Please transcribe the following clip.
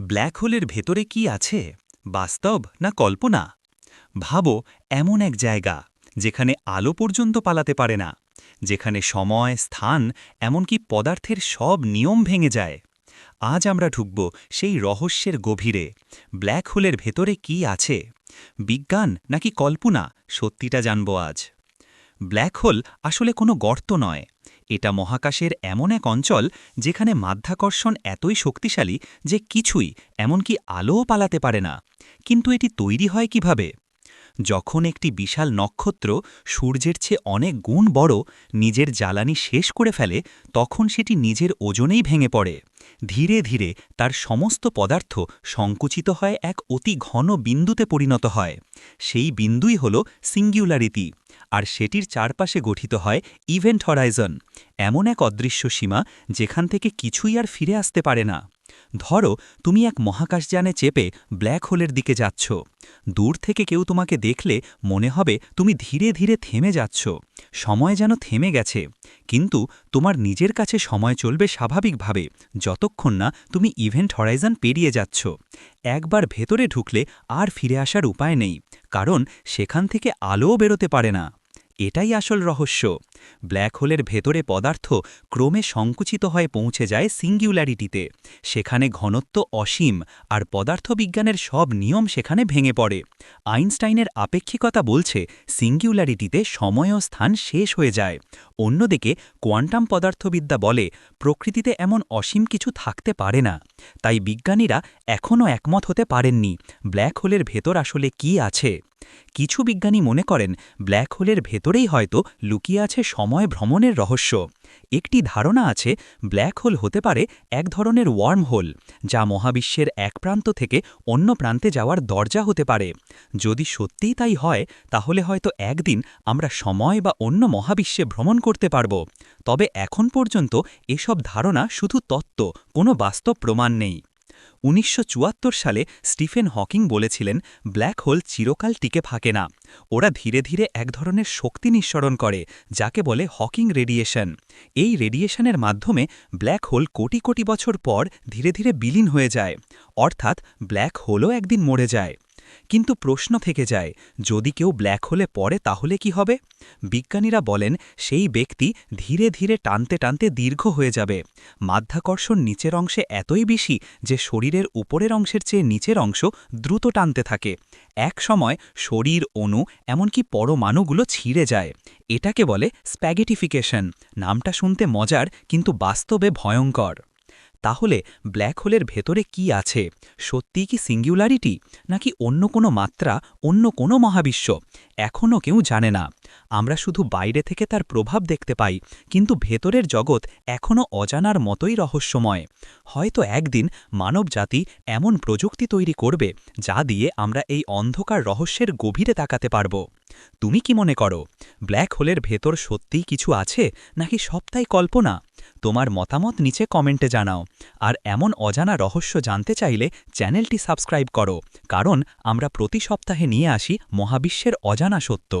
Black হোলের ভেতরে কি আছে? বাস্তব না কল্পনা? ভাবো, এমন এক জায়গা, যেখানে আলো পর্যন্ত পালাতে পারে না, যেখানে সময়, স্থান, এমনকি পদার্থের সব নিয়ম ভেঙে যায়। আজ আমরা ঢুকব সেই রহস্যের গভীরে, ব্ল্যাক হোলের ভেতরে কি আছে? বিজ্ঞান নাকি কল্পনা? সত্যিটা জানব আজ। ব্ল্যাক হোল আসলে কোনো গর্ত নয় এটা মহাকাশের এমন এক অঞ্চল যেখানে মাধ্যাকর্ষণ এতই শক্তিশালী যে কিছুই এমনকি আলোও পালাতে পারে না। কিন্তু এটি তৈরি হয় কীভাবে? যখন একটি বিশাল নক্ষত্র সূর্যের চেয়ে অনেক গুণ বড় নিজের জ্বালানি শেষ করে ফেলে, তখন সেটি নিজের ওজনেই ভেঙে পড়ে। ধীরে ধীরে তার সমস্ত পদার্থ সংকুচিত হয় এক অতি ঘন বিন্দুতে পরিণত হয়। সেই বিন্দুই হল সিঙ্গুলারিটি, আর সেটির চারপাশে গঠিত হয় ইভেন্ট হরাইজন। এমন এক অদৃশ্য সীমা যেখান থেকে কিছুই আর ফিরে আসতে পারে না। ধরো, তুমি এক মহাকাশযানে চেপে ব্ল্যাক হোলের দিকে যাচ্ছ। দূর থেকে কেউ তোমাকে দেখলে মনে হবে তুমি ধীরে ধীরে থেমে যাচ্ছ। সময় যেন থেমে গেছে। কিন্তু তোমার নিজের কাছে সময় চলবে স্বাভাবিকভাবে, যতক্ষণ না তুমি ইভেন্ট হরাইজান পেরিয়ে যাচ্ছ। একবার ভেতরে ঢুকলে আর ফিরে আসার উপায় নেই, কারণ সেখান থেকে আলোও বেরোতে পারে না। এটাই আসল রহস্য। ব্ল্যাক হোলের ভেতরে পদার্থ ক্রমে সংকুচিত হয়ে পৌঁছে যায় সিঙ্গুলারিটিতে। সেখানে ঘনত্ব অসীম আর পদার্থবিজ্ঞানের সব নিয়ম সেখানে ভেঙে পড়ে। আইনস্টাইনের আপেক্ষিকতা বলছে সিঙ্গুলারিটিতে সময় ও স্থান শেষ হয়ে যায়। অন্যদিকে কোয়ান্টাম পদার্থবিদ্যা বলে প্রকৃতিতে এমন অসীম কিছু থাকতে পারে না। তাই বিজ্ঞানীরা এখনও একমত হতে পারেননি ব্ল্যাক হোলের ভেতর আসলে কি আছে। কিছু বিজ্ঞানী মনে করেন ব্ল্যাক হোলের ভেতরেই হয়তো লুকিয়ে আছে সময় ভ্রমণের রহস্য। একটি ধারণা আছে ব্ল্যাক হোল হতে পারে এক ধরনের ওয়ার্ম হোল যা মহাবিশ্বের এক প্রান্ত থেকে অন্য প্রান্তে যাওয়ার দরজা হতে পারে। যদি সত্যিই তাই হয়, তাহলে হয়তো একদিন আমরা সময় বা অন্য মহাবিশ্বে ভ্রমণ করতে পারব। তবে এখন পর্যন্ত এসব ধারণা শুধু তত্ত্ব, কোনো বাস্তব প্রমাণ নেই। উনিশশো চুয়াত্তর সালে স্টিফেন হকিং বলেছিলেন, ব্ল্যাক হোল চিরকাল টিকে থাকে না। ওরা ধীরে ধীরে এক ধরনের শক্তি নিঃসরণ করে, যাকে বলে হকিং রেডিয়েশন। এই রেডিয়েশনের মাধ্যমে ব্ল্যাক হোল কোটি কোটি বছর পর ধীরে ধীরে বিলীন হয়ে যায়। অর্থাৎ ব্ল্যাক হোলও একদিন মরে যায়। কিন্তু প্রশ্ন থেকে যায়, যদি কেউ ব্ল্যাক হোলে পড়ে তাহলে কি হবে? বিজ্ঞানীরা বলেন, সেই ব্যক্তি ধীরে ধীরে টানতে টানতে দীর্ঘ হয়ে যাবে। মাধ্যাকর্ষণ নিচের অংশে এতই বেশি যে শরীরের উপরের অংশের চেয়ে নিচের অংশ দ্রুত টানতে থাকে। এক সময় শরীর অণু, এমনকি পরমাণুগুলো ছিঁড়ে যায়। এটাকে বলে স্প্যাগেটিফিকেশন। নামটা শুনতে মজার, কিন্তু বাস্তবে ভয়ঙ্কর। তাহলে ব্ল্যাক হোলের ভেতরে কি আছে? সত্যিই কি সিঙ্গুলারিটি? নাকি অন্য কোনো মাত্রা, অন্য কোনো মহাবিশ্ব? এখনও কেউ জানে না। আমরা শুধু বাইরে থেকে তার প্রভাব দেখতে পাই, কিন্তু ভেতরের জগৎ এখনও অজানার মতোই রহস্যময়। হয়তো একদিন মানবজাতি এমন প্রযুক্তি তৈরি করবে, যা দিয়ে আমরা এই অন্ধকার রহস্যের গভীরে তাকাতে পারব। তুমি কি মনে করো, ব্ল্যাক হোলের ভেতর সত্যিই কিছু আছে, নাকি সবটাই কল্পনা? তোমার মতামত নিচে কমেন্টে জানাও। আর এমন অজানা রহস্য জানতে চাইলে চ্যানেলটি সাবস্ক্রাইব করো, কারণ আমরা প্রতি সপ্তাহে নিয়ে আসি মহাবিশ্বের অজানা সত্য।